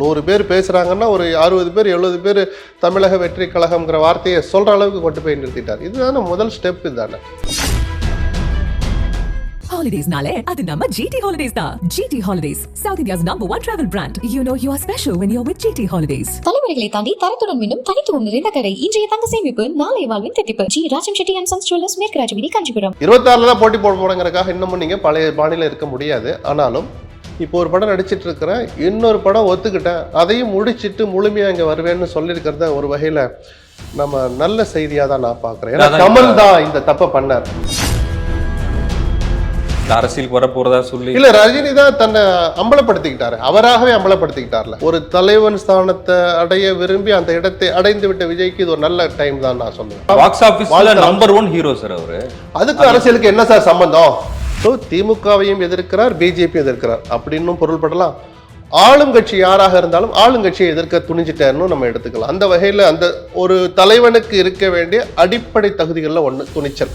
நூறு பேர் பேசுகிறாங்கன்னா ஒரு அறுபது பேர் எழுபது பேர் தமிழக வெற்றி கழகம்ங்கிற வார்த்தையை சொல்கிற அளவுக்கு கொண்டு போய் நிறுத்திட்டார். இதுதானே முதல் ஸ்டெப் இதுதானே. ஹாலிடேஸ்னாலே அது நம்ம ஜிடி ஹாலிடேஸ் தான். GT holidays south India's number one travel brand you know you are special when you're with GT holidays தலைமுறைகளை தாண்டி தரத்துடன் மீண்டும் தனித்துவம் நிறைந்த கடை. இன்றைய தங்க சேமிப்பு நாளைய வாழ்வின் திட்டிப்பு G Rajam Chetty and sons jewellers மேற்கு ராஜவீதி காஞ்சிபுரம். இருபத்தாறில் தான் போட்டி போட போகிறங்கிறக்காக இன்னமும் நீங்கள் பழைய பாணியில் இருக்க முடியாது. ஆனாலும் இப்போ ஒரு படம் நடிச்சிட்டு இருக்கிறேன் இன்னொரு படம் ஒத்துக்கிட்டேன். அதையும் முடிச்சிட்டு முழுமையாக இங்கே வருவேன்னு சொல்லியிருக்கிறத ஒரு வகையில் நம்ம நல்ல செய்தியாக தான் நான் பார்க்குறேன். ஏன்னா கமல் தான் இந்த தப்பை பண்ணார். இந்த அரசியலுக்கு வர போறதா சொல்லி இல்ல ரஜினி தான் தன்னை அம்பலப்படுத்திக்கிட்டாரு. அவராகவே அம்பலப்படுத்திக்கிட்டார்ல. ஒரு தலைவன் ஸ்தானத்தை அடைய விரும்பி அந்த இடத்தை அடைந்து விட்ட விஜய்க்கு இது ஒரு நல்ல டைம் தான் நான் சொல்லுவேன். பாக்ஸ் வாழ்த்தலாம். நம்பர் ஒன் ஹீரோ சார் அவரு. அதுக்கு அரசியலுக்கு என்ன சார் சம்பந்தம்? ஸோ திமுகவையும் எதிர்க்கிறார் பிஜேபி எதிர்க்கிறார். அப்படின்னும் பொருள்படலாம் ஆளும் கட்சி யாராக இருந்தாலும் ஆளுங்கட்சியை எதிர்க்க துணிஞ்சிட்டாருன்னு நம்ம எடுத்துக்கலாம். அந்த வகையில் அந்த ஒரு தலைவனுக்கு இருக்க வேண்டிய அடிப்படை தகுதிகளில் ஒன்று துணிச்சல்.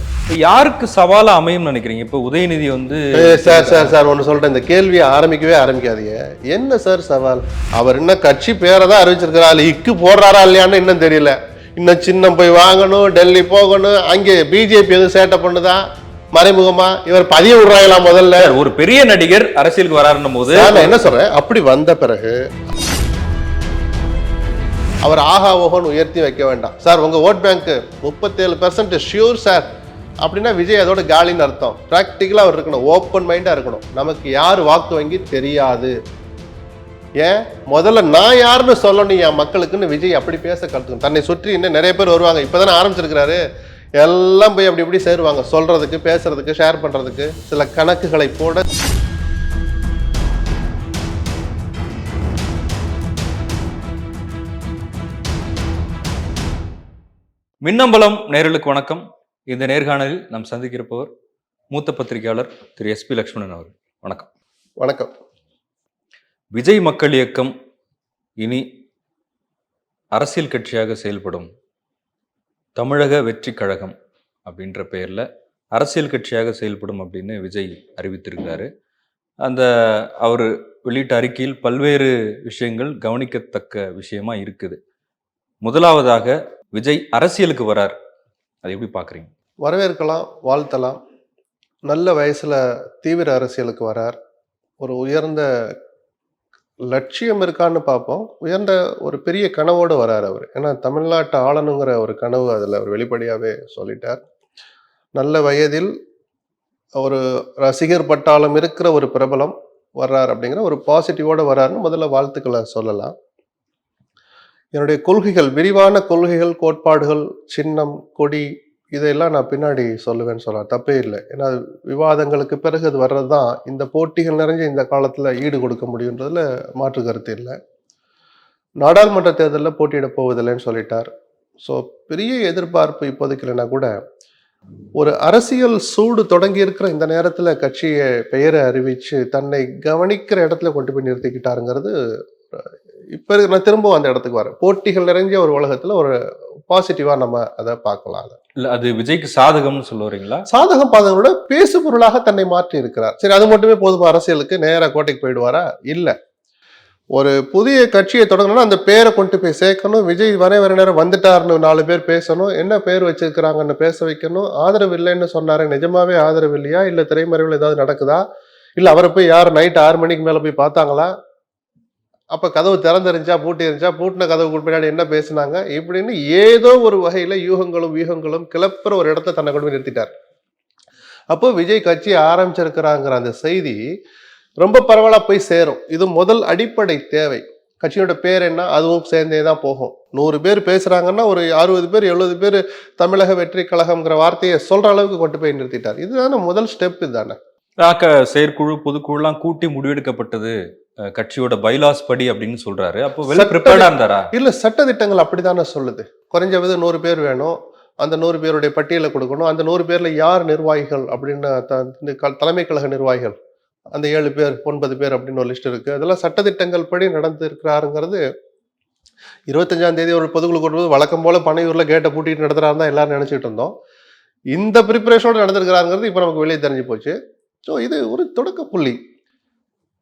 யாருக்கு சவாலா அமையும்னு நினைக்கிறீங்க? இப்ப உதயநிதி வந்து சார் சார் சார் ஒன்று சொல்கிறேன் இந்த கேள்வியை ஆரம்பிக்கவே ஆரம்பிக்காதீங்க. என்ன சார் சவால்? அவர் இன்னும் கட்சி பேரை தான் அறிவிச்சிருக்கிறார். அதுல இக்கு போடுறாரா இல்லையான்னு இன்னும் தெரியல. இன்னும் சின்னம் போய் வாங்கணும் டெல்லி போகணும் அங்கே பிஜேபி எதுவும் சேட்டை பண்ணுதா? மறைமுகமா இவர் பதிய விடுறாங்களா முதல்ல? ஒரு பெரிய நடிகர் அரசியலுக்கு வராருன்னும் போது நான் என்ன சொல்றேன்? அப்படி வந்த பிறகு அவர் ஆஹா ஓஹோன்னு உயர்த்தி வைக்க வேண்டாம். சார் உங்க ஓட் பேங்க் முப்பத்தேழு பெர்சன்ட் ஷியூர் சார். அப்படின்னா விஜய் அதோட காலின்னு அர்த்தம். ப்ராக்டிக்கலாக அவர் இருக்கணும். ஓப்பன் மைண்டாக இருக்கணும். நமக்கு யார் வாக்கு வங்கி தெரியாது. ஏன்? முதல்ல நான் யாருன்னு சொல்லணும் என் மக்களுக்குன்னு விஜய் அப்படி பேச கற்றுக்கணும் தன்னை சுற்றி இன்னும் நிறைய பேர் வருவாங்க. இப்போதானே ஆரம்பிச்சிருக்கிறாரு. எல்லாம் போய் அப்படி இப்படி சேருவாங்க. சொல்றதுக்கு பேசுறதுக்கு ஷேர் பண்றதுக்கு சில கணக்குகளை போட மின்னம்பலம் நேரலுக்கு வணக்கம். இந்த நேர்காணலில் நாம் சந்திக்கிறப்பவர் மூத்த பத்திரிகையாளர் திரு எஸ்பி லக்ஷ்மணன் அவர் வணக்கம். வணக்கம். விஜய் மக்கள் இயக்கம் இனி அரசியல் கட்சியாக செயல்படும் தமிழக வெற்றி கழகம் அப்படின்ற பெயரில் அரசியல் கட்சியாக செயல்படும் அப்படின்னு விஜய் அறிவித்திருக்கிறாரு. அந்த அவர் வெளியிட்ட அறிக்கையில் பல்வேறு விஷயங்கள் கவனிக்கத்தக்க விஷயமா இருக்குது. முதலாவதாக விஜய் அரசியலுக்கு வரார். அதை எப்படி பார்க்குறீங்க? வரவேற்கலாம் வாழ்த்தலாம். நல்ல வயசில் தீவிர அரசியலுக்கு வரார். ஒரு உயர்ந்த லட்சியம் இருக்கான்னு பார்ப்போம். உயர்ந்த ஒரு பெரிய கனவோடு வரார் அவர். ஏன்னா தமிழ்நாட்டை ஆளணுங்கிற ஒரு கனவு அதில் அவர் வெளிப்படையாகவே சொல்லிட்டார். நல்ல வயதில் ஒரு ரசிகர் பட்டாளம் இருக்கிற ஒரு பிரபலம் வர்றார் அப்படிங்கிற ஒரு பாசிட்டிவோட வர்றாருன்னு முதல்ல வாழ்த்துக்களை சொல்லலாம். என்னுடைய கொள்கைகள் விரிவான கொள்கைகள் கோட்பாடுகள் சின்னம் கொடி இதையெல்லாம் நான் பின்னாடி சொல்லுவேன்னு சொல்லலாம் தப்பே இல்லை. ஏன்னா விவாதங்களுக்கு பிறகு அது வர்றது தான் இந்த போட்டிகள் நிறைஞ்ச இந்த காலத்தில் ஈடு கொடுக்க முடியுன்றதுல மாற்று கருத்து இல்லை. நாடாளுமன்ற தேர்தலில் போட்டியிட போவதில்லைன்னு சொல்லிட்டார். ஸோ பெரிய எதிர்பார்ப்பு இப்போதைக்கு இல்லைன்னா கூட ஒரு அரசியல் சூடு தொடங்கி இருக்கிற இந்த நேரத்தில் கட்சியை பெயரை அறிவித்து தன்னை கவனிக்கிற இடத்துல கொண்டு போய் நிறுத்திக்கிட்டாருங்கிறது இப்போ நான் திரும்பவும் அந்த இடத்துக்கு வரேன். போட்டிகள் நிறைஞ்ச ஒரு உலகத்தில் ஒரு பாசிட்டிவாக நம்ம அதை பார்க்கலாம். அதை இல்லை அது விஜய்க்கு சாதகம்னு சொல்ல வரீங்களா சாதகம் பாதகங்களோட பேசு பொருளாக தன்னை மாற்றி இருக்கிறார். சரி அது மட்டுமே போதுமா? அரசியலுக்கு நேராக கோட்டைக்கு போயிடுவாரா? இல்லை. ஒரு புதிய கட்சியை தொடங்கணும்னா அந்த பேரை கொண்டு போய் சேர்க்கணும். விஜய் வர வர நேரம் வந்துட்டாருன்னு நாலு பேர் பேசணும். என்ன பேர் வச்சிருக்கிறாங்கன்னு பேச வைக்கணும். ஆதரவு இல்லைன்னு சொன்னாரு நிஜமாவே ஆதரவு இல்லையா? இல்லை திரைமறைவில் ஏதாவது நடக்குதா? இல்லை அவரை போய் யார் நைட் ஆறு மணிக்கு மேலே போய் பார்த்தாங்களா? அப்போ கதவு திறந்துருந்துச்சா பூட்டி இருந்துச்சா பூட்டின கதவுக்கு பின்னாடி என்ன பேசுனாங்க? இப்படின்னு ஏதோ ஒரு வகையில் யூகங்களும் வியூகங்களும் கிளப்புற ஒரு இடத்த தன்னை கொண்டு நிறுத்திட்டார். அப்போ விஜய் கட்சி ஆரம்பிச்சிருக்கிறாங்கிற அந்த செய்தி ரொம்ப பரவலாக போய் சேரும். இது முதல் அடிப்படை தேவை. கட்சியோட பேர் என்ன? அதுவும் சேர்ந்தே தான் போகும். நூறு பேர் பேசுகிறாங்கன்னா ஒரு அறுபது பேர் எழுபது பேர் தமிழக வெற்றி கழகம்ங்கிற வார்த்தையை சொல்கிற அளவுக்கு கொண்டு போய் நிறுத்திட்டார். இதுதானே முதல் ஸ்டெப் இதுதானே? செயற்குழு பொதுக்குழுலாம் கூட்டி முடிவெடுக்கப்பட்டது. கட்சியோட பைலாஸ் படி அப்படின்னு சொல்றாரு. அப்போ வெல் சட்ட- ப்ரிப்பேர்டா இருந்தாரா? இல்ல சட்டதிட்டங்கள் அப்படித்தானே சொல்லுது. குறைஞ்சது நூறு பேர் வேணும். அந்த நூறு பேருடைய பட்டியலை கொடுக்கணும். அந்த நூறு பேர்ல யார் நிர்வாகிகள் அப்படின்னு தலைமை கழக நிர்வாகிகள்? அந்த ஏழு பேர் ஒன்பது பேர் அப்படின்னு ஒரு லிஸ்ட் இருக்கு. அதெல்லாம் சட்டதிட்டங்கள் படி நடந்து இருக்கிறாருங்கிறது இருபத்தஞ்சாம் தேதி ஒரு பொதுக்குழு கொண்டு வழக்கம் போல பனையூர்ல கேட்டை பூட்டிட்டு நடத்துறாரு தான் எல்லாரும் நினைச்சிட்டு இருந்தோம். இந்த ப்ரிப்பரேஷனோட நடந்திருக்கிறாருங்கிறது இப்போ நமக்கு வெளியே தெரிஞ்சு போச்சு. ஸோ இது ஒரு தொடக்க புள்ளி.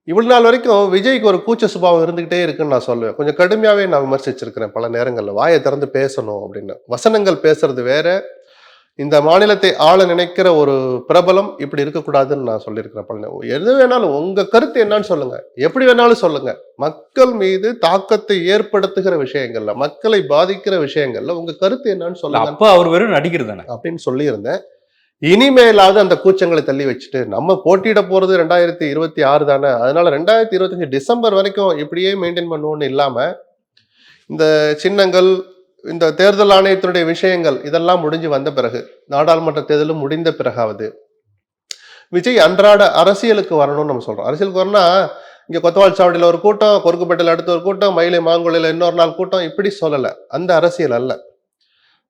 இவ்வளவு நாள் வரைக்கும் விஜய்க்கு ஒரு கூச்ச சுபாவம் இருந்துகிட்டே இருக்குன்னு நான் சொல்லுவேன். கொஞ்சம் கடுமையாவே நான் விமர்சிச்சிருக்கிறேன் பல நேரங்கள்ல. வாயை திறந்து பேசணும் அப்படின்னு. வசனங்கள் பேசுறது வேற. இந்த மாநிலத்தை ஆள நினைக்கிற ஒரு பிரபலம் இப்படி இருக்கக்கூடாதுன்னு நான் சொல்லியிருக்கிறேன் பல எது வேணாலும் உங்க கருத்து என்னன்னு சொல்லுங்க. எப்படி வேணாலும் சொல்லுங்க. மக்கள் மீது தாக்கத்தை ஏற்படுத்துகிற விஷயங்கள்ல மக்களை பாதிக்கிற விஷயங்கள்ல உங்க கருத்து என்னன்னு இல்ல, சொல்லுங்க. அப்ப அவர் வெறும் நடிகர் தானே? அப்படின்னு சொல்லியிருந்தேன். இனிமேலாவது அந்த கூச்சங்களை தள்ளி வச்சுட்டு நம்ம போட்டியிட போறது ரெண்டாயிரத்தி இருபத்தி ஆறு தானே அதனால ரெண்டாயிரத்தி இருபத்தஞ்சு டிசம்பர் வரைக்கும் இப்படியே மெயின்டைன் பண்ணுவோம்னு இல்லாம இந்த சின்னங்கள் இந்த தேர்தல் ஆணையத்தினுடைய விஷயங்கள் இதெல்லாம் முடிஞ்சு வந்த பிறகு நாடாளுமன்ற தேர்தலும் முடிந்த பிறகாவது விஜய் அன்றாட அரசியலுக்கு வரணும்னு நம்ம சொல்றோம். அரசியலுக்கு வரணும்னா இங்க கொத்தவால் சாவடியில் ஒரு கூட்டம் கொருக்குப்பேட்டையில் அடுத்த ஒரு கூட்டம் மயிலை மாங்குளையில் இன்னொரு நாள் கூட்டம் இப்படி சொல்லலை. அந்த அரசியல் அல்ல.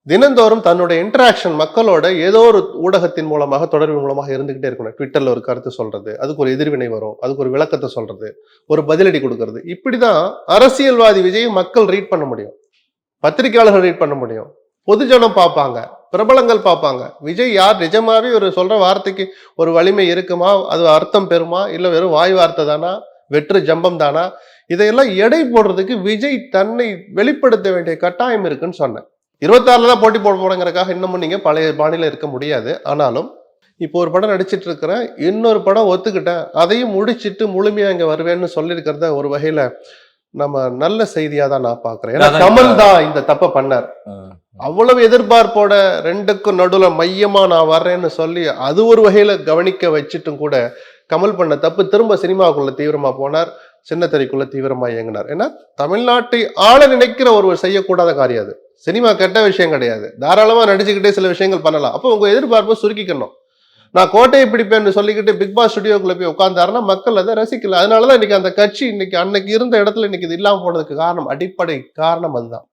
தினந்தோறும் தன்னுடைய இன்டராக்ஷன் மக்களோட ஏதோ ஒரு ஊடகத்தின் மூலமாக தொடர்பு மூலமாக இருந்துகிட்டே இருக்கணும். ட்விட்டர்ல ஒரு கருத்து சொல்றது அதுக்கு ஒரு எதிர்வினை வரும் அதுக்கு ஒரு விளக்கத்தை சொல்றது ஒரு பதிலடி கொடுக்கறது. இப்படிதான் அரசியல்வாதி விஜய் மக்கள் ரீட் பண்ண முடியும். பத்திரிகையாளர்கள் ரீட் பண்ண முடியும். பொதுஜனம் பார்ப்பாங்க பிரபலங்கள் பார்ப்பாங்க. விஜய் யார்? நிஜமாவே ஒரு சொல்ற வார்த்தைக்கு ஒரு வலிமை இருக்குமா? அது அர்த்தம் பெறுமா? இல்ல வெறும் வாய் வார்த்தை தானா? வெற்று ஜம்பம் தானா? இதையெல்லாம் எடை போடுறதுக்கு விஜய் தன்னை வெளிப்படுத்த வேண்டிய கட்டாயம் இருக்குன்னு சொன்னேன். இருபத்தாறுல தான் போட்டி போட போறேங்கிறக்காக இன்னமும் நீங்க பழைய பாணியில இருக்க முடியாது. ஆனாலும் இப்போ ஒரு படம் நடிச்சிட்டு இருக்கிறேன் இன்னொரு படம் ஒத்துக்கிட்டேன் அதையும் முடிச்சிட்டு முழுமையா இங்க வருவேன்னு சொல்லியிருக்கிறத ஒரு வகையில நம்ம நல்ல செய்தியா தான் நான் பாக்குறேன் ஏன்னா கமல் தான் இந்த தப்ப பண்ணார். அவ்வளவு எதிர்பார்ப்போட ரெண்டுக்கும் நடுவுல மையமா நான் வர்றேன்னு சொல்லி அது ஒரு வகையில கவனிக்க வச்சுட்டும் கூட கமல் பண்ண தப்பு திரும்ப சினிமாவுக்குள்ள தீவிரமா போனார். சின்னத்திரைக்குள்ள தீவிரமா இயங்கினார். ஏன்னா தமிழ்நாட்டை ஆள நினைக்கிற ஒருவர் செய்யக்கூடாத காரியம் அது. சினிமா கெட்ட விஷயம் கிடையாது. தாராளமா நடிச்சுக்கிட்டே சில விஷயங்கள் பண்ணலாம். அப்போ உங்க எதிர்பார்ப்பை சுருக்கிக்கணும். நான் கோட்டையை பிடிப்பேன்னு சொல்லிக்கிட்டு பிக் பாஸ் ஸ்டுடியோக்குள்ள போய் உட்காந்தாருன்னா மக்கள் அதை ரசிக்கல. அதனாலதான் இன்னைக்கு அந்த கட்சி இன்னைக்கு அன்னைக்கு இருந்த இடத்துல இன்னைக்கு இது இல்லாம போனதுக்கு காரணம் அடிப்படை காரணம் அதுதான்.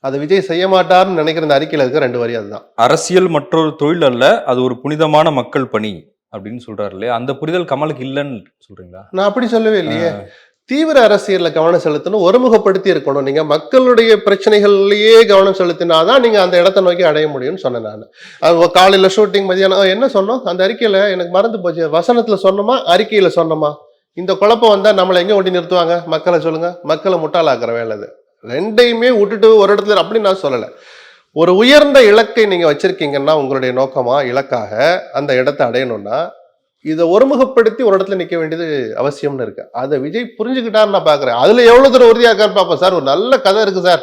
அதை விஜய் செய்ய மாட்டார்னு நினைக்கிற அந்த அறிக்கையில இருக்க ரெண்டு வரி அதுதான். அரசியல் மற்றொரு தொழில் அல்ல அது ஒரு புனிதமான மக்கள் பணி. அப்படின்னு சொல்றாரு இல்லையா? அந்த புரிதல் கமலுக்கு இல்லைன்னு சொல்றீங்களா? நான் அப்படி சொல்லவே இல்லையே. தீவிர அரசியல்ல கவனம் செலுத்தணும் ஒருமுகப்படுத்தி இருக்கணும். நீங்க மக்களுடைய பிரச்சனைகள்லயே கவனம் செலுத்தினாதான் நீங்க அந்த இடத்தை நோக்கி அடைய முடியும்னு சொன்னேன் நான். காலையில ஷூட்டிங் மதியானம் என்ன சொன்னோம்? அந்த அறிக்கையில எனக்கு மறந்து போச்சு. வசனத்துல சொன்னோமா? அறிக்கையில சொன்னோமா? இந்த குழப்பம் வந்தா நம்மளை எங்க ஒட்டி நிறுத்துவாங்க? மக்களை சொல்லுங்க. மக்களை முட்டாளாக்குற வேலை அது. ரெண்டையுமே விட்டுட்டு ஒரு இடத்துல அப்படி நான் சொல்லலை. ஒரு உயர்ந்த இலக்கை நீங்க வச்சிருக்கீங்கன்னா உங்களுடைய நோக்கமா இலக்காக அந்த இடத்தை அடையணும்னா இதை ஒருமுகப்படுத்தி ஒரு இடத்துல நிக்க வேண்டியது அவசியம்னு இருக்கு. அதை விஜய் புரிஞ்சுக்கிட்டாரு நான் பாக்குறேன். அதுல எவ்வளவு தூரம் உறுதியா இருக்கான்னு பாப்பேன் சார் ஒரு நல்ல கதை இருக்கு சார்.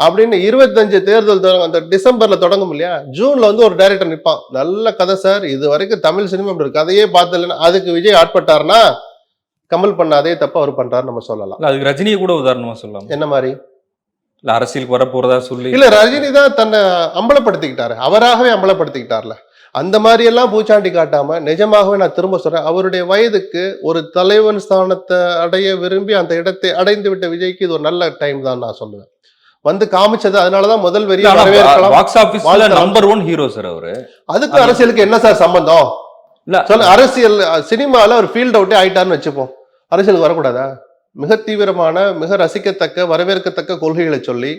அப்படின்னு இருபத்தஞ்சு தேர்தல் தொடங்க- அந்த டிசம்பர்ல தொடங்கும் இல்லையா? ஜூன்ல வந்து ஒரு டைரக்டர் நிப்பான். நல்ல கதை சார். இது வரைக்கும் தமிழ் சினிமா இப்படி ஒரு கதையே பார்த்ததில்லைன்னா அதுக்கு விஜய் ஆட்பட்டாருன்னா கமல் பண்ண அதே தப்ப அவர் பண்றாரு நம்ம சொல்லலாம். அதுக்கு ரஜினியை கூட உதாரணமா சொல்லலாம். என்ன மாதிரி? இல்ல அரசியலுக்கு வர போறதா சொல்லி இல்ல ரஜினி தான் தன்னை அம்பலப்படுத்திக்கிட்டாரு. அவராகவே அம்பலப்படுத்திக்கிட்டார்ல. அந்த மாதிரி எல்லாம் பூச்சாண்டி காட்டாம நிஜமாகவே நான் திரும்ப சொல்றேன் அவருடைய வயதுக்கு ஒரு தலைவன் ஸ்தானத்தை அடைய விரும்பி அந்த இடத்தை அடைந்து விட்ட விஜய்க்கு இது ஒரு நல்ல டைம் தான் நான் சொல்லுவேன். வந்து காமிச்சது அதனாலதான் முதல் வரவேற்கலாம். பாக்ஸ் ஆபீஸ்ல. நம்பர் ஒன் ஹீரோ சார் அவரு. அதுக்கு அரசியலுக்கு என்ன சார் சம்பந்தம்? இல்ல சொல்ல அரசியல் சினிமால ஒரு ஃபீல்ட் அவுட்டே ஆயிட்டாருன்னு வச்சுப்போம். அரசியலுக்கு வரக்கூடாதா? மிக தீவிரமான மிக ரசிக்கத்தக்க வரவேற்கத்தக்க கொள்கைகளை சொல்லி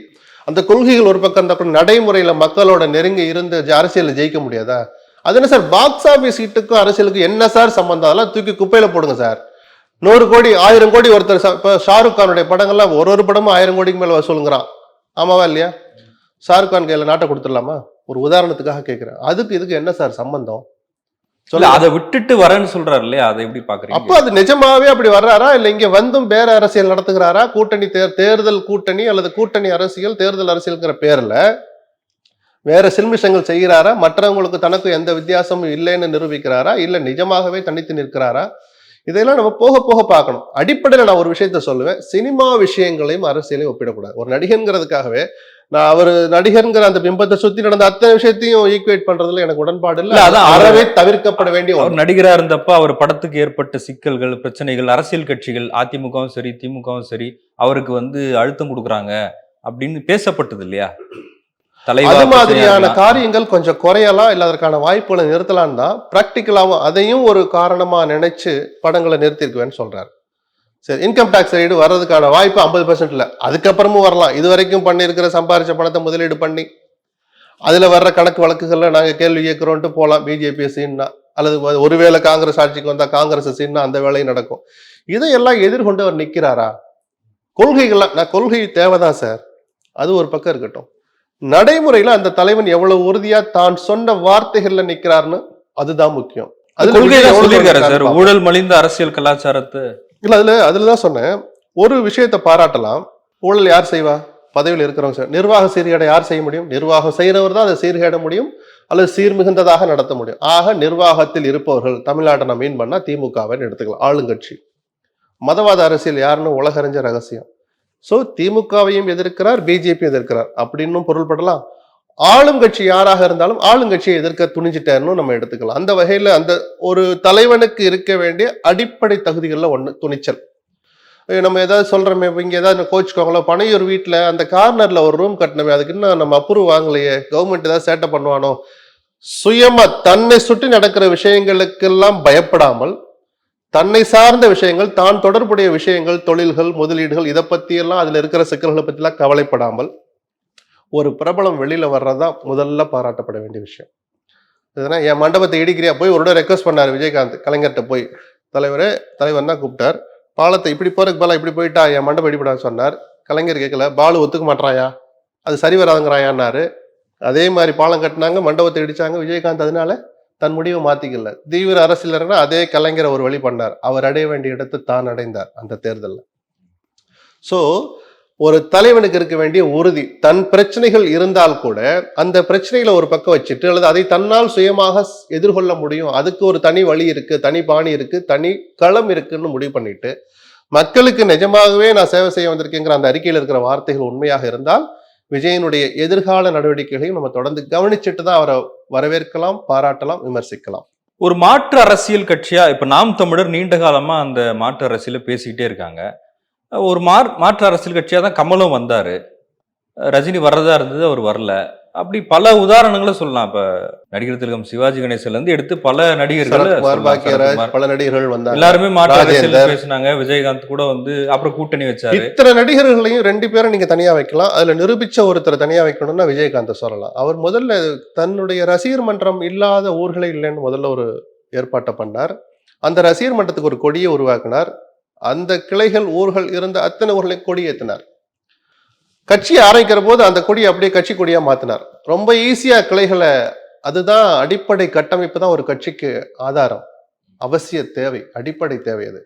அந்த கொள்கைகள் ஒரு பக்கம் அந்த நடைமுறையில் நடைமுறையில மக்களோட நெருங்கி இருந்து அரசியலில் ஜெயிக்க முடியாதா? அது என்ன சார் பாக்ஸ் ஆஃபீஸ் சீட்டுக்கும் அரசியலுக்கும் என்ன சார் சம்பந்தம்? அதெல்லாம் தூக்கி குப்பையில போடுங்க சார். நூறு கோடி ஆயிரம் கோடி ஒருத்தர் இப்போ ஷாருக் கானுடைய படங்கள்லாம் ஒரு ஒரு படமும் ஆயிரம் கோடிக்கு மேலே வசூலுங்கிறான். ஆமாவா இல்லையா? ஷாருக் கான் கையில் நாட்டை கொடுத்துடலாமா? ஒரு உதாரணத்துக்காக கேட்குறேன் அதுக்கு இதுக்கு என்ன சார் சம்பந்தம்? சொல்லுங்க. அதை விட்டுட்டு வரேன்னு சொல்றாரு இல்லையா அதை எப்படி அப்ப பாக்குறீங்க அது நிஜமாவே அப்படி வர்றாரா? இல்ல இங்க வந்தும் பேர அரசியல் நடத்துகிறாரா? கூட்டணி தேர் தேர்தல் கூட்டணி அல்லது கூட்டணி அரசியல் தேர்தல் அரசியல்ங்கிற பேர்ல வேற சில்மிஷங்கள் செய்கிறாரா? மற்றவங்களுக்கு தனக்கு எந்த வித்தியாசமும் இல்லைன்னு நிரூபிக்கிறாரா? இல்ல நிஜமாகவே தனித்து நிற்கிறாரா? இதெல்லாம் நம்ம போக போக பார்க்கணும். அடிப்படையில நான் ஒரு விஷயத்த சொல்லுவேன். சினிமா விஷயங்களையும் அரசியலையும் ஒப்பிடக்கூடாது. ஒரு நடிகன்கிறதுக்காகவே நான் அவர் நடிகர்ங்கிற அந்த பிம்பத்தை சுத்தி நடந்த அத்தனை விஷயத்தையும் ஈக்குவேட் பண்றதுல எனக்கு உடன்பாடு இல்ல, அதான் அறவே தவிர்க்கப்பட வேண்டிய அவர் நடிகரா இருந்தப்ப அவர் படத்துக்கு ஏற்பட்ட சிக்கல்கள் பிரச்சனைகள் அரசியல் கட்சிகள் அதிமுகவும் சரி திமுகவும் சரி அவருக்கு வந்து அழுத்தம் கொடுக்குறாங்க அப்படின்னு பேசப்பட்டது இல்லையா? அது மாதிரியான. காரியங்கள் கொஞ்சம் குறையலாம் இல்ல அதற்கான வாய்ப்புகளை நிறுத்தலாம் தான் பிராக்டிக்கலாவும் அதையும் ஒரு காரணமா நினைச்சு படங்களை நிறுத்திருக்குவேன்னு சொல்றாரு. சரி இன்கம் டாக்ஸ் ரைடு வர்றதுக்கான வாய்ப்பு ஐம்பது பர்சன்ட் இல்ல. அதுக்கப்புறமும் வரலாம். இது வரைக்கும் பண்ணியிருக்கிற சம்பாரிச்ச பணத்தை முதலீடு பண்ணி அதுல வர்ற கணக்கு வழக்குகள்ல நாங்க கேள்வி கேட்கிறோன்ட்டு போலாம். பிஜேபி சீன்னா அல்லது ஒருவேளை காங்கிரஸ் ஆட்சிக்கு வந்தா காங்கிரஸ் சீன்னா அந்த வேலையும் நடக்கும். இதையெல்லாம் எதிர்கொண்டு அவர் நிக்கிறாரா? கொள்கைகள்லாம் நான் கொள்கை தேவைதான் சார். அது ஒரு பக்கம் இருக்கட்டும். நடைமுறையில அந்த தலைவன் எவ்வளவு உறுதியா தான் சொன்ன வார்த்தைகள்ல நிக்கிறாருன்னு அதுதான் முக்கியம். பார்ப்போம். ஊழல் மலிந்த அரசியல் கலாச்சாரத்தை. இல்ல அதுல அதுலதான் சொன்னேன். ஒரு விஷயத்தை பாராட்டலாம். ஊழல் யார் செய்வா? பதவியில் இருக்கிறவங்க சார் நிர்வாக சீர்கேடை யார் செய்ய முடியும்? நிர்வாகம் செய்யறவர் தான் அதை சீர்கேட முடியும் அல்லது சீர்மிகுந்ததாக நடத்த முடியும். ஆக நிர்வாகத்தில் இருப்பவர்கள் தமிழ்நாட்டை நான் மீன் பண்ணா திமுகவை எடுத்துக்கலாம். ஆளுங்கட்சி. மதவாத அரசியல் யாருன்னு உலகறிஞ்ச ரகசியம். ஸோ திமுகவையும் எதிர்க்கிறார் பிஜேபி எதிர்க்கிறார். அப்படின்னும் பொருள்படலாம் ஆளும் கட்சி யாராக இருந்தாலும் ஆளுங்கட்சியை எதிர்க்க துணிஞ்சிட்டாருன்னு நம்ம எடுத்துக்கலாம். அந்த வகையில் அந்த ஒரு தலைவனுக்கு இருக்க வேண்டிய அடிப்படை தகுதிகளில் ஒன்று துணிச்சல். நம்ம ஏதாவது சொல்கிறோமே இங்கே ஏதாவது கோச்சுக்கோங்களோ பனையூர் வீட்டில் அந்த கார்னரில் ஒரு ரூம் கட்டணுமே அதுக்கு இன்னும் நம்ம அப்ரூவ் வாங்கலையே கவர்மெண்ட் ஏதாவது சேட்டை பண்ணுவானோ? சுயமாக தன்னை சுற்றி நடக்கிற விஷயங்களுக்கெல்லாம் பயப்படாமல் தன்னை சார்ந்த விஷயங்கள் தான் தொடர்புடைய விஷயங்கள் தொழில்கள் முதலீடுகள் இதை பத்தி எல்லாம் அதுல இருக்கிற சிக்கல்களை பற்றிலாம் கவலைப்படாமல் ஒரு பிரபலம் வெளியில வர்றதா முதல்ல பாராட்டப்பட வேண்டிய விஷயம். இதுனா என் மண்டபத்தை இடிக்கிறியா? போய் ஒரு ரெக்வஸ்ட் பண்ணார் விஜயகாந்த் கலைஞர்கிட்ட போய். தலைவரே தலைவர் தான் கூப்பிட்டார். பாலத்தை இப்படி போறதுக்கு பதிலா இப்படி போயிட்டா என் மண்டபம் இடிப்படான்னு சொன்னார். கலைஞர் கேட்கல பாலு ஒத்துக்க மாட்றாயா? அது சரி வராதுங்கிறாயான்னாரு. அதே மாதிரி பாலம் கட்டினாங்க மண்டபத்தை இடிச்சாங்க விஜயகாந்த் அதனால தன் முடிவை மாத்திக்கல. தீவிர அரசியலர்னா அதே கலைஞர் ஒரு வழி பண்ணார். அவர் அடைய வேண்டிய இடத்தை தான் அடைந்தார் அந்த தேர்தலில். ஸோ ஒரு தலைவனுக்கு இருக்க வேண்டிய உறுதி தன் பிரச்சனைகள் இருந்தால் கூட அந்த பிரச்சனைகளை ஒரு பக்கம் வச்சுட்டு அல்லது அதை தன்னால் சுயமாக எதிர்கொள்ள முடியும். அதுக்கு ஒரு தனி வழி இருக்கு தனி பாணி இருக்கு தனி களம் இருக்குன்னு முடிவு பண்ணிட்டு மக்களுக்கு நிஜமாகவே நான் சேவை செய்ய வந்திருக்கேங்கிற அந்த அறிக்கையில் இருக்கிற வார்த்தைகள் உண்மையாக இருந்தால் விஜயனுடைய எதிர்கால நடவடிக்கைகளையும் நம்ம தொடர்ந்து கவனிச்சுட்டு தான் அவரை வரவேற்கலாம் பாராட்டலாம் விமர்சிக்கலாம். ஒரு மாற்று அரசியல் கட்சியா இப்ப நாம் தமிழர் நீண்ட காலமா அந்த மாற்று அரசியல பேசிக்கிட்டே இருக்காங்க. ஒரு மாற்று அரசியல் கட்சியா தான் கமலும் வந்தாரு. ரஜினி வர்றதா இருந்தது அவர் வரல. அப்படி பல உதாரணங்களை சொல்லலாம். இப்ப நடிகர் திலகம் சிவாஜி கணேசன்ல இருந்து எடுத்து பல நடிகர்கள். பல நடிகர்கள் வந்தாங்க. எல்லாருமே மாற்று. பேசினாங்க. விஜயகாந்த் கூட வந்து அப்புறம் கூட்டணி வச்சாரு. இத்தனை நடிகர்களையும் ரெண்டு பேரும் நீங்க தனியா வைக்கலாம். அதுல நிரூபிச்ச ஒருத்தரை தனியா வைக்கணும்னா விஜயகாந்த சொல்லலாம். அவர் முதல்ல தன்னுடைய ரசிகர் மன்றம் இல்லாத ஊர்களே இல்லைன்னு முதல்ல ஒரு ஏற்பாட்டை பண்ணார். அந்த ரசிகர் மன்றத்துக்கு ஒரு கொடியை உருவாக்கினார். அந்த கிளைகள் ஊர்கள் இருந்த அத்தனை ஊர்களையும் கொடி ஏத்தினார் கட்சியை ஆரம்பிக்கிற போது அந்த கொடியை அப்படியே கட்சி கொடியாக மாற்றினார் ரொம்ப ஈஸியாக கிளைகளை அதுதான் அடிப்படை கட்டமைப்பு தான் ஒரு கட்சிக்கு ஆதாரம். அவசிய தேவை அடிப்படை தேவை அது.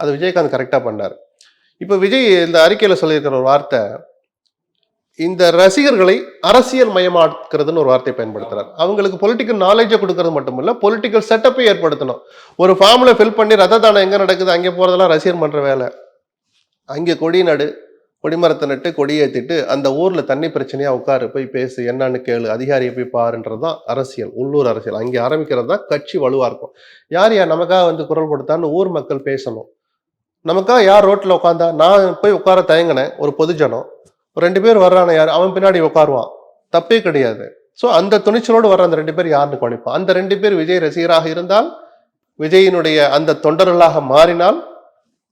அது விஜயகாந்த் கரெக்டாக பண்ணார். இப்போ விஜய் இந்த அறிக்கையில் சொல்லியிருக்கிற ஒரு வார்த்தை இந்த ரசிகர்களை அரசியல் மயமாக்குறதுன்னு ஒரு வார்த்தையை பயன்படுத்துறாரு. அவங்களுக்கு பொலிட்டிக்கல் நாலேஜை கொடுக்கறது மட்டும் இல்லை பொலிட்டிக்கல் செட்டப்பை ஏற்படுத்தணும். ஒரு ஃபார்மில் ஃபில் பண்ணி ரத தானம் எங்கே நடக்குது அங்கே போகிறதெல்லாம் ரசிகர் பண்ணுற வேலை. அங்கே கொடி நடு கொடிமரத்தை நட்டு கொடியேற்றிட்டு அந்த ஊரில் தண்ணி பிரச்சனையாக உட்காரு போய் பேசு என்னன்னு கேளு அதிகாரியை போய் பாருன்றது தான் அரசியல் உள்ளூர் அரசியல். அங்கே ஆரம்பிக்கிறது தான் கட்சி வலுவாக இருக்கும். யார் யார் நமக்காக வந்து குரல் கொடுத்தான்னு ஊர் மக்கள் பேசணும். நமக்காக யார் ரோட்டில் உட்காந்தா? நான் போய் உட்கார தயங்கினேன் ஒரு பொதுஜனம். ரெண்டு பேர் வர்றான யார்? அவன் பின்னாடி உட்காருவான். தப்பே கிடையாது. ஸோ அந்த துணிச்சலோடு வர்ற அந்த ரெண்டு பேர் யாருன்னு கவனிப்பான் அந்த ரெண்டு பேர் விஜய் ரசிகராக இருந்தால் விஜயினுடைய அந்த தொண்டர்களாக மாறினால்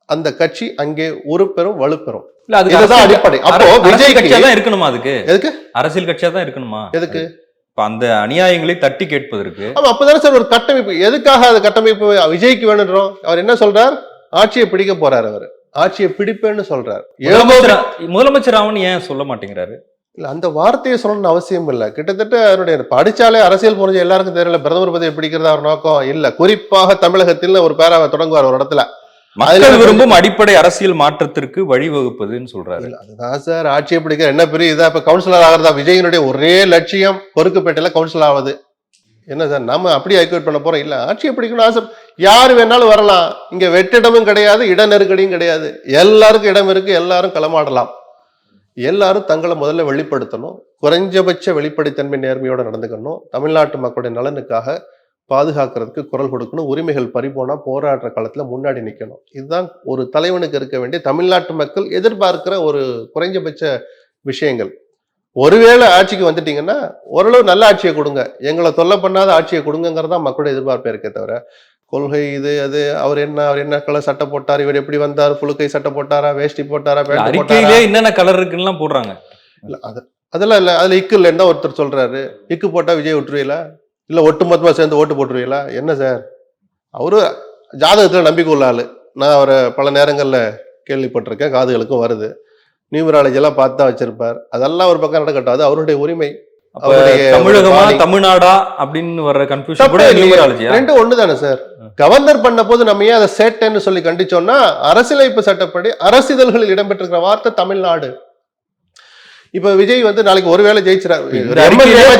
அந்த கட்சி அங்கே உருப்பெறும் வலுப்பெறும். இல்ல அதுக்கு இதுதான் அடிப்படை. அப்போ விஜய்க்கு- கட்சியா தான் இருக்கணுமா அதுக்கு? எதுக்கு? அரசியல் கட்சியா தான் இருக்கணுமா? எதுக்கு? இப்ப அந்த அநியாயங்களை தட்டி கேட்பதற்கு. அப்பதானே சார் ஒரு கட்டமைப்பு. எதுக்காக அது கட்டமைப்பு விஜய்க்கு வேணுன்றோம்? அவர் என்ன சொல்றார்? ஆட்சியை பிடிக்க போறார் அவர். ஆட்சியை பிடிப்பேன்னு சொல்றார். முதலமைச்சர் அவன் ஏன் சொல்ல மாட்டேங்கிறாரு? இல்ல அந்த வார்த்தையை சொல்லணும்னு அவசியம் இல்லை. கிட்டத்தட்ட அவருடைய படிச்சாலே அரசியல் புரிஞ்ச எல்லாருக்கும் தெரியல பிரதமர் பதவி பிடிக்கிறதா அவர் நோக்கம் இல்ல. குறிப்பாக தமிழகத்தில் ஒரு பேராவை தொடங்குவார் ஒரு இடத்துல. மக்கள் விரும்பும் அடிப்படை அரசியல் மாற்றத்திற்கு வழிவகுப்பதுன்னு சொல்றாரு. அதுதான் சார் ஆட்சியை பிடிக்க என்ன பெரிய இதா இப்ப கவுன்சிலர் ஆகிறதா? விஜயனுடைய ஒரே லட்சியம் பொறுக்குப்பேட்டையில கவுன்சிலர் ஆகுது என்ன சார் நம்ம அப்படி ஐக்வேட் பண்ண போறோம்? இல்ல ஆட்சியை பிடிக்கணும் ஆசை. யார் வேணாலும் வரலாம். இங்க வெற்றிடமும் கிடையாது இட நெருக்கடியும் கிடையாது. எல்லாருக்கும் இடம் இருக்கு எல்லாரும் களமாடலாம். எல்லாரும் தங்களை முதல்ல வெளிப்படுத்தணும். குறைஞ்சபட்ச வெளிப்படைத்தன்மை நேர்மையோட நடந்துக்கணும். தமிழ்நாட்டு மக்களுடைய நலனுக்காக பாதுகாக்கிறதுக்கு குரல் கொடுக்கணும் உரிமைகள் பறிபோனா போராடுற காலத்துல முன்னாடி நிக்கணும். இதுதான் ஒரு தலைவனுக்கு இருக்க வேண்டிய தமிழ்நாட்டு மக்கள் எதிர்பார்க்கிற ஒரு குறைஞ்சபட்ச விஷயங்கள். ஒருவேளை ஆட்சிக்கு வந்துட்டீங்கன்னா ஓரளவு நல்ல ஆட்சியை கொடுங்க. எங்களை தொல்லை பண்ணாத ஆட்சியை கொடுங்கங்கிறதா மக்களுடைய எதிர்பார்ப்பு இருக்கே தவிர கொள்கை இது அது அவர் என்ன அவர் என்ன கலர் சட்டை போட்டார் இவர் எப்படி வந்தார் புழுக்கை சட்டை போட்டாரா வேஷ்டி போட்டாரா அறிக்கையிலே என்னென்ன கலர் இருக்குன்னு போடுறாங்க. இல்ல அது அதெல்லாம் இல்ல அதுல இக்கு இல்லைன்னு ஒருத்தர் சொல்றாரு. இக்கு போட்டா விஜய் விட்டுருவீங்களா இல்ல ஒட்டு மொத்தமா சேர்ந்து ஓட்டு போட்டுருவீங்களா? என்ன சார்? அவரு ஜாதகத்துல நம்பிக்கை உள்ள ஆளு. நான் அவரை பல நேரங்கள்ல கேள்விப்பட்டிருக்கேன். காதுகளுக்கும் வருது. நியூமராலஜி எல்லாம் பார்த்து தான் வச்சிருப்பார். அதெல்லாம் ஒரு பக்கம் நடக்கட்டும். அது அவருடைய உரிமை. தமிழகமா. தமிழ்நாடா அப்படின்னு வர்ற கன்ஃபியூஷன் கூட இல்லையே. நியூமராலஜியா? ரெண்டும் ஒண்ணுதானே சார்? கவர்னர் பண்ண போது நம்ம ஏன் அதை சேட்டைன்னு சொல்லி கண்டிச்சோம்னா அரசியலமைப்பு சட்டப்படி அரசிதழ்களில் இடம்பெற்றிருக்கிற வார்த்தை தமிழ்நாடு. இப்ப விஜய் வந்து நாளைக்கு ஒருவேளை ஜெயிச்சிடாரு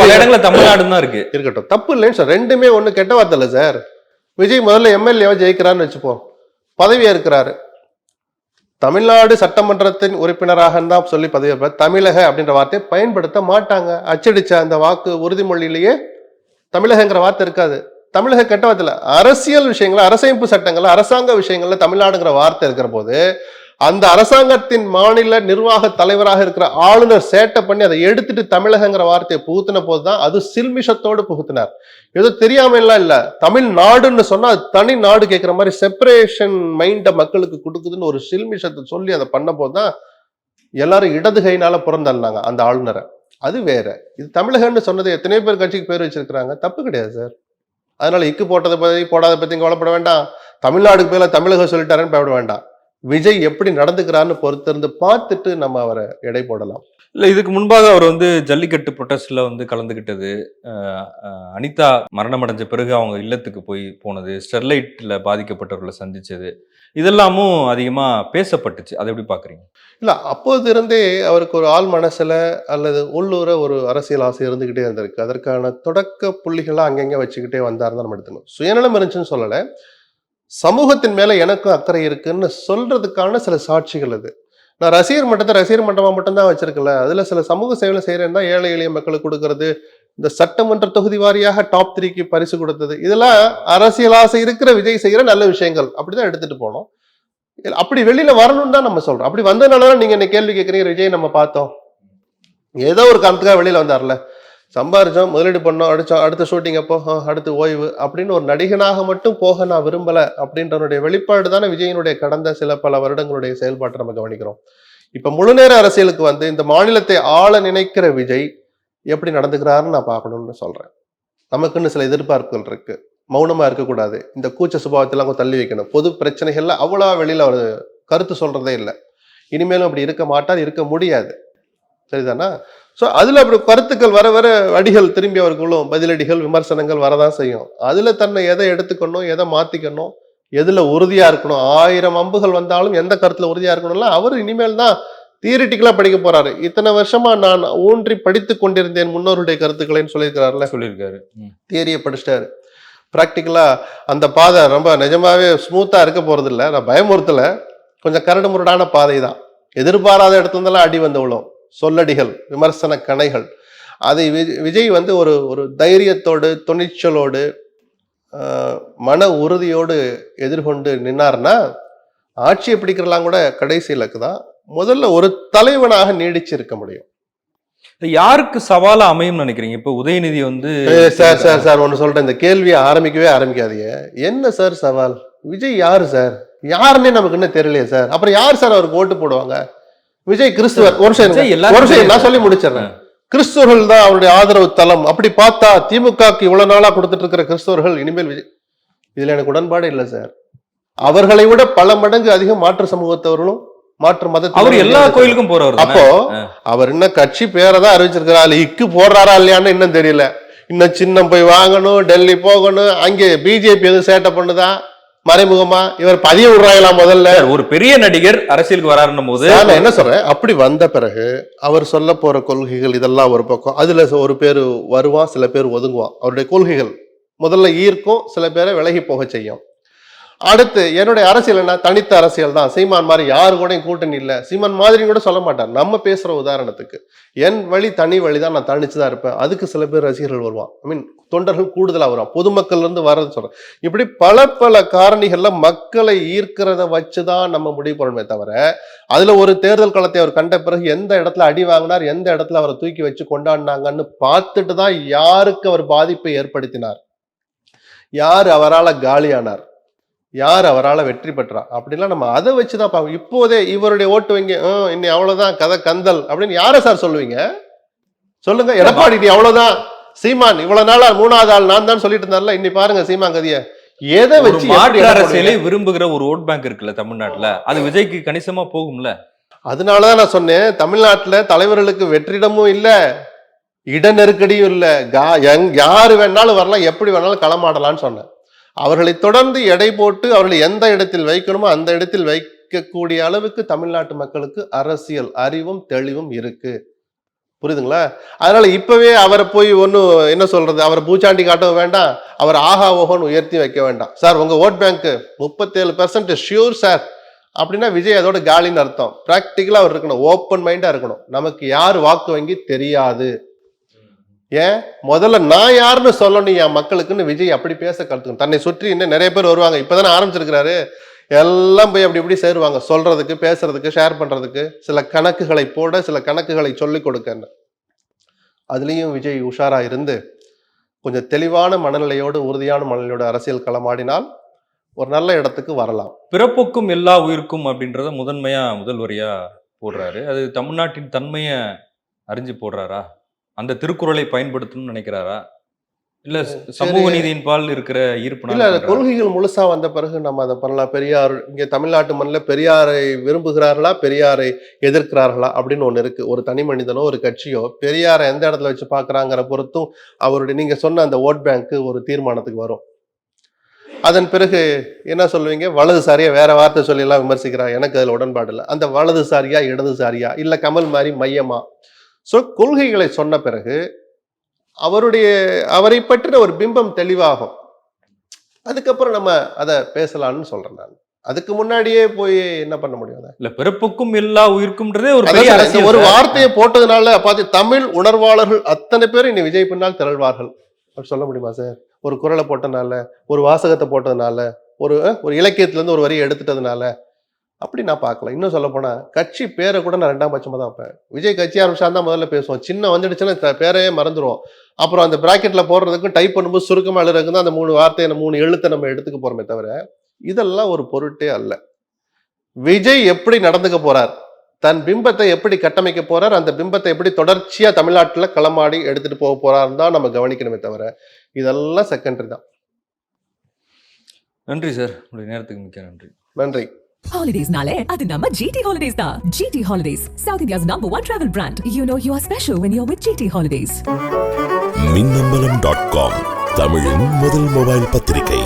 இடங்கள்ல தமிழ்நாடு தான் இருக்கு. இருக்கட்டும். தப்பு இல்லைன்னு சார் ரெண்டுமே ஒண்ணு கெட்ட வார்த்தை இல்லை சார். விஜய் முதல்ல எம்எல்ஏவா ஜெயிக்கிறான்னு வச்சுப்போம். பதவியா இருக்கிறாரு. தமிழ்நாடு சட்டமன்றத்தின் உறுப்பினராக தான் சொல்லி பதவி. தமிழக அப்படின்ற வார்த்தையை பயன்படுத்த மாட்டாங்க. அச்சடிச்ச அந்த வாக்கு உறுதிமொழியிலேயே தமிழகங்கிற வார்த்தை இருக்காது. தமிழக கெட்ட வார்த்தை இல்ல. அரசியல் விஷயங்கள் அரசமைப்பு சட்டங்கள் அரசாங்க விஷயங்கள்ல தமிழ்நாடுங்கிற வார்த்தை இருக்கிற போது அந்த அரசாங்கத்தின் மாநில நிர்வாக தலைவராக இருக்கிற ஆளுநர் சேட்டை பண்ணி அதை எடுத்துட்டு தமிழகங்கிற வார்த்தையை புகுத்தின போதுதான் அது சில்மிஷத்தோடு புகுத்தினார். ஏதோ தெரியாமலாம் இல்லை. தமிழ்நாடுன்னு சொன்னா அது தனி நாடு கேட்குற மாதிரி செப்பரேஷன் மைண்டை மக்களுக்கு கொடுக்குதுன்னு ஒரு சில்மிஷத்தை சொல்லி அதை பண்ண போதுதான் எல்லாரும் இடது கையினால புறந்தள்ளினாங்க அந்த ஆளுநரை. அது வேற. இது தமிழகம்னு சொன்னது எத்தனையோ பேர் கட்சிக்கு பேர் வச்சிருக்கிறாங்க. தப்பு கிடையாது சார். அதனால இக்கு போட்டதை பத்தி போடாத பத்தி கவலைப்பட வேண்டாம். தமிழ்நாடுக்கு பேரில் தமிழகம் சொல்லிட்டாருன்னு பயப்பட வேண்டாம். விஜய் எப்படி நடந்துக்கிறான்னு பொறுத்திருந்து பார்த்துட்டு நம்ம அவரை எடை போடலாம். இல்ல இதுக்கு முன்பாக அவர் வந்து ஜல்லிக்கட்டு ப்ரொட்டஸ்ட்ல வந்து அஹ், அனிதா மரணம் அடைஞ்ச பிறகு அவங்க இல்லத்துக்கு போய் போனது ஸ்டெர்லைட்ல பாதிக்கப்பட்டவர்களை சந்திச்சது. இதெல்லாமும் அதிகமா பேசப்பட்டுச்சு. அதை எப்படி பாக்குறீங்க இல்ல அப்போது இருந்தே அவருக்கு ஒரு ஆள் மனசுல அல்லது உள்ளூர ஒரு அரசியல் ஆசை இருந்துகிட்டே இருந்திருக்கு. அதற்கான தொடக்க புள்ளிகளை அங்கங்க வச்சுக்கிட்டே வந்தாருன்னு நம்ம எடுத்துக்கணும். சுயநலம் இருந்துச்சுன்னு சொல்லல. சமூகத்தின் மேலே எனக்கும் அக்கறை இருக்குன்னு சொல்றதுக்கான சில சாட்சிகள் அது. நான் ரசிகர் மட்டத்தை ரசிகர் மட்டமாக மட்டும்தான் வச்சிருக்கல. அதில் சில சமூக சேவை செய்யறேன் தான் ஏழை எளிய மக்களுக்கு கொடுக்கறது இந்த சட்டமன்ற தொகுதி வாரியாக டாப் த்ரீக்கு பரிசு கொடுத்தது. இதெல்லாம் அரசியல் ஆசை இருக்கிற விஜய் செய்கிற நல்ல விஷயங்கள். அப்படிதான் எடுத்துட்டு போனோம். அப்படி வெளியில வரணும்னு தான் நம்ம சொல்றோம். அப்படி வந்ததுனால நீங்கள் நீங்க என்ன கேள்வி கேட்குறீங்க விஜய் நம்ம பார்த்தோம். ஏதோ ஒரு காரணத்துக்காக வெளியில வந்தார்ல. சம்பாரிச்சோம் முதலீடு பண்ணோம் அடித்தோம் அடுத்த ஷூட்டிங் அப்போ அடுத்து ஓய்வு அப்படின்னு ஒரு நடிகனாக மட்டும் போக நான் விரும்பலை அப்படின்றனுடைய வெளிப்பாடு தானே விஜயனுடைய கடந்த சில பல வருடங்களுடைய செயல்பாட்டை நம்ம கவனிக்கிறோம். இப்போ முழுநேர அரசியலுக்கு வந்து இந்த மாநிலத்தை ஆள நினைக்கிற விஜய் எப்படி நடந்துக்கிறாருன்னு நான் பார்க்கணும்னு சொல்கிறேன் நமக்குன்னு சில எதிர்பார்ப்புகள் இருக்குது மௌனமாக இருக்கக்கூடாது. இந்த கூச்ச சுபாவத்தெல்லாம் தள்ளி வைக்கணும். பொது பிரச்சனைகள்ல அவ்வளோ வெளியில் அவர் கருத்து சொல்கிறதே இல்லை. இனிமேலும் அப்படி இருக்க மாட்டார் இருக்க முடியாது. சரிதானா? ஸோ அதுல அப்படி கருத்துக்கள் வர வர அடிகள் திரும்பி அவருக்குள்ளும் பதிலடிகள் விமர்சனங்கள் வரதான் செய்யும். அதுல தன்னை எதை எடுத்துக்கணும் எதை மாத்திக்கணும் எதுல உறுதியா இருக்கணும் ஆயிரம் அம்புகள் வந்தாலும் எந்த கருத்துல உறுதியா இருக்கணும்ல அவர் இனிமேல் தான் தியரிட்டிக்கலா படிக்க போறாரு. இத்தனை வருஷமா நான் ஊன்றி படித்து கொண்டிருந்தேன் முன்னோருடைய கருத்துக்களைன்னு சொல்லியிருக்கிறாருல? சொல்லியிருக்காரு. தியரியை படிச்சிட்டாரு. ப்ராக்டிக்கலா அந்த பாதை ரொம்ப நிஜமாவே ஸ்மூத்தா இருக்க போறது இல்ல நான் பயமுறுத்தல. கொஞ்சம் கரடு முரடான பாதை தான் எதிர்பாராத இடத்துல இருந்தெல்லாம் அடி வந்து விழும். சொல்லடிகள் விமர்சன கணைகள். அதை விஜய் வந்து ஒரு ஒரு தைரியத்தோடு துணிச்சலோடு மன உறுதியோடு எதிர்கொண்டு நின்னார்னா ஆட்சியை பிடிக்கிறலாம் கூட கடைசி இலக்கு தான். முதல்ல ஒரு தலைவனாக நீடிச்சிருக்க முடியும். இது யாருக்கு சவாலா அமையும்னு நினைக்கிறீங்க? இப்ப உதயநிதி வந்து சார் சார் சார் ஒன்று சொல்றேன். இந்த கேள்வியை ஆரம்பிக்கவே ஆரம்பிக்காதீங்க. என்ன சார் சவால்? விஜய் யாரு சார்? யாருன்னே நமக்கு இன்னும் தெரியலையே சார். அப்புறம் யார் சார் அவருக்கு ஓட்டு போடுவாங்க? விஜய் கிறிஸ்துவர் ஒரு. நான் சொல்லி முடிச்சிடுறேன். கிறிஸ்துவர்கள் தான் அவருடைய ஆதரவு தளம். அப்படி பார்த்தா திமுகக்கு இவ்வளவு நாளா கொடுத்துட்டு இருக்கிற கிறிஸ்தவர்கள் இனிமேல் விஜய். இதுல எனக்கு உடன்பாடு இல்லை சார். அவர்களை விட பல மடங்கு அதிகம் மாற்று சமூகத்தவர்களும் மாற்று மதத்தவர்களும் அவர் எல்லா கோயிலுக்கும் போறவர் தானே? அப்போ. அவர் இன்னும் கட்சி பேரை தான் அறிவிச்சிருக்கிறார். இக்கு போடுறாரா இல்லையான்னு இன்னும் தெரியல. இன்னும் சின்னம் போய் வாங்கணும் டெல்லி போகணும் அங்கே பிஜேபி எதுவும் சேட்டை பண்ணுதா? மறைமுகமா இவர் பதிய விடுறாங்களா முதல்ல? ஒரு பெரிய நடிகர் அரசியலுக்கு வராருன்னும் போது நான் என்ன சொல்றேன்? அப்படி வந்த பிறகு அவர் சொல்ல போற கொள்கைகள் இதெல்லாம் ஒரு பக்கம். அதுல ஒரு பேர் வருவான் சில பேர் ஒதுங்குவான். அவருடைய கொள்கைகள் முதல்ல ஈர்க்கும் சில பேரை விலகி போக செய்யும். அடுத்து என்னுடைய அரசியல் என்ன? தனித்த அரசியல் தான். சீமான் மாதிரி யாரு கூடயும் கூட்டணி இல்லை. சீமான் மாதிரி கூட சொல்ல மாட்டார். நம்ம பேசுற உதாரணத்துக்கு என் வழி தனி வழி தான் நான் தனிச்சு தான் இருப்பேன். அதுக்கு சில பேர் ரசிகர்கள் வருவான். ஐ மீன் தொண்டர்கள் கூடுதலாக வரும் பொதுமக்கள் இருந்து வர்றது சொல்றேன். இப்படி பல பல காரணிகள்ல மக்களை ஈர்க்கிறத வச்சுதான் நம்ம முடிவு பண்ணணுமே தவிர அதுல ஒரு தேர்தல் களத்தை அவர் கண்ட பிறகு எந்த இடத்துல அடி வாங்கினார் எந்த இடத்துல அவரை தூக்கி வச்சு கொண்டாடினாங்கன்னு பார்த்துட்டு தான் யாருக்கு அவர் பாதிப்பை ஏற்படுத்தினார்? யார் அவரால காலியானார்? யார் அவரால வெற்றி பெற்றார் அப்படிலாம் நம்ம அதை வச்சு தான் பார்க்கணும் இப்போதே இவருடைய ஓட்டு வங்கி "ஹம், இன்னி அவ்வளவுதான் கதை கந்தல் அப்படின்னு யாரை சார் சொல்லுவீங்க? சொல்லுங்க. எடப்பாடி நீ அவ்வளவுதான். சீமான் இவ்வளவு நாளா மூணாவது ஆள் நான் தான் சொல்லிட்டு இருந்தார்ல இன்னி பாருங்க சீமான் கதிய. எதை வச்சு மாற்று அரசியலை? விரும்புகிற ஒரு ஓட் பேங்க் இருக்குல்ல தமிழ்நாட்டுல அது விஜய்க்கு கணிசமா போகும்ல? அதனாலதான் நான் சொன்னேன் தமிழ்நாட்டுல தலைவர்களுக்கு வெற்றிடமும் இல்ல இட நெருக்கடியும் இல்ல. யாரு வேணாலும் வரலாம் எப்படி வேணாலும் களமாடலாம்னு சொன்னேன். அவர்களை தொடர்ந்து எடை போட்டு அவர்களை எந்த இடத்தில் வைக்கணுமோ அந்த இடத்தில் வைக்கக்கூடிய அளவுக்கு தமிழ்நாட்டு மக்களுக்கு அரசியல் அறிவும் தெளிவும் இருக்கு. புரியுதுங்களா? அதனால இப்பவே அவரை போய் ஒன்றும் என்ன சொல்றது? அவரை பூச்சாண்டி காட்டவும் வேண்டாம். அவர் ஆஹா ஓஹோன்னு உயர்த்தி வைக்க வேண்டாம். சார் உங்க ஓட் பேங்க் முப்பத்தேழு பெர்சன்ட் ஷியூர் சார் அப்படின்னா விஜய் அதோட காலின்னு அர்த்தம். ப்ராக்டிக்கலா அவர் இருக்கணும். ஓப்பன் மைண்டா இருக்கணும். நமக்கு யார் வாக்கு வங்கி தெரியாது. ஏன்? முதல்ல நான் யாருன்னு சொல்லணும் என் மக்களுக்குன்னு விஜய் அப்படி பேச கற்றுக்கணும் தன்னை சுற்றி இன்னும் நிறைய பேர் வருவாங்க. இப்போதானே ஆரம்பிச்சிருக்கிறாரு. எல்லாம் போய் அப்படி இப்படி சேருவாங்க. சொல்றதுக்கு பேசுறதுக்கு ஷேர் பண்றதுக்கு சில கணக்குகளை போட சில கணக்குகளை சொல்லிக் கொடுக்கன்னு. அதுலேயும் விஜய் உஷாரா இருந்து கொஞ்சம் தெளிவான மனநிலையோடு உறுதியான மனநிலையோடு அரசியல் களமாடினால் ஒரு நல்ல இடத்துக்கு வரலாம். பிறப்புக்கும் எல்லா உயிருக்கும் அப்படின்றத முதன்மையா முதல்வரியா போடுறாரு. அது தமிழ்நாட்டின் தன்மையை அறிஞ்சு போடுறாரா? அந்த திருக்குறளை பயன்படுத்தணும்னு நினைக்கிறாரா? இல்ல சமூக நீதியின் பால் இருக்கிற ஈர்ப்பு இல்ல கொள்கைகள் முழுசா வந்த பிறகு நம்ம அதை பண்ணலாம். பெரியார் இங்க தமிழ்நாட்டு மண்ணில் பெரியாரை விரும்புகிறார்களா? பெரியாரை எதிர்க்கிறார்களா? அப்படின்னு ஒண்ணு இருக்கு. ஒரு தனி மனிதனோ ஒரு கட்சியோ பெரியாரை எந்த இடத்துல வச்சு பாக்குறாங்கிற பொறுத்தும் அவருடைய நீங்க சொன்ன அந்த ஓட் பேங்க் ஒரு தீர்மானத்துக்கு வரும். அதன் பிறகு என்ன சொல்லுவீங்க? வலதுசாரியா வேற வார்த்தை சொல்லி எல்லாம் விமர்சிக்கிறாங்க. எனக்கு அதுல உடன்பாடு இல்லை. அந்த வலதுசாரியா இடதுசாரியா? இல்ல கமல் மாதிரி மையமா? ஸோ கொள்கைகளை சொன்ன பிறகு அவருடைய அவரை பற்றின ஒரு பிம்பம் தெளிவாகும் அதுக்கப்புறம் நம்ம அதை பேசலாம்னு சொல்றேன் நான் அதுக்கு முன்னாடியே போய் என்ன பண்ண முடியும் அதை? இல்ல பிறப்புக்கும் எல்லா உயிருக்கும்ன்றதே ஒரு பெரிய ஒரு. வார்த்தையை போட்டதுனால பார்த்து தமிழ் உணர்வாளர்கள் அத்தனை பேர் இனி விஜய் பின்னால் திரள்வார்கள் அப்படி சொல்ல முடியுமா சார் ஒரு குரலை போட்டனால ஒரு வாசகத்தை போட்டதுனால ஒரு ஒரு இலக்கியத்துல இருந்து ஒரு வரியை எடுத்துட்டதுனால அப்படி நான் பார்க்கல. இன்னும் சொல்ல போனா கட்சி பேரை கூட நான் ரெண்டாம் பட்சமா தான் வைப்பேன். விஜய் கட்சி ஆரம்பிச்சா தான் முதல்ல பேசுவோம். சின்ன வந்துடுச்சுன்னா பேரையே மறந்துடுவோம் அப்புறம் அந்த பிராக்கெட்ல போடுறதுக்கும் டைப் பண்ணும்போது சுருக்கமா எழுதுறதுக்கு தான் அந்த மூணு வார்த்தையை மூணு எழுத்தை நம்ம எடுத்துக்க போறோமே தவிர இதெல்லாம் ஒரு பொருட்டே அல்ல. விஜய் எப்படி நடந்துக்க போறார்? தன் பிம்பத்தை எப்படி கட்டமைக்க போறார்? அந்த பிம்பத்தை எப்படி தொடர்ச்சியா தமிழ்நாட்டுல களமாடி எடுத்துட்டு போக போறாருன்னு தான் நம்ம கவனிக்கணுமே தவிர இதெல்லாம் செகண்டரி தான். நன்றி சார். உங்களுடைய நேரத்துக்கு மிக்க நன்றி. நன்றி. Holidays nale, அது நம்ம GT Holidays தான். GT Holidays, South India's number one travel brand. You know you are special when you're with GT Holidays. Minnambalam dot com தமிழின் முதல் மொபைல் பத்திரிகை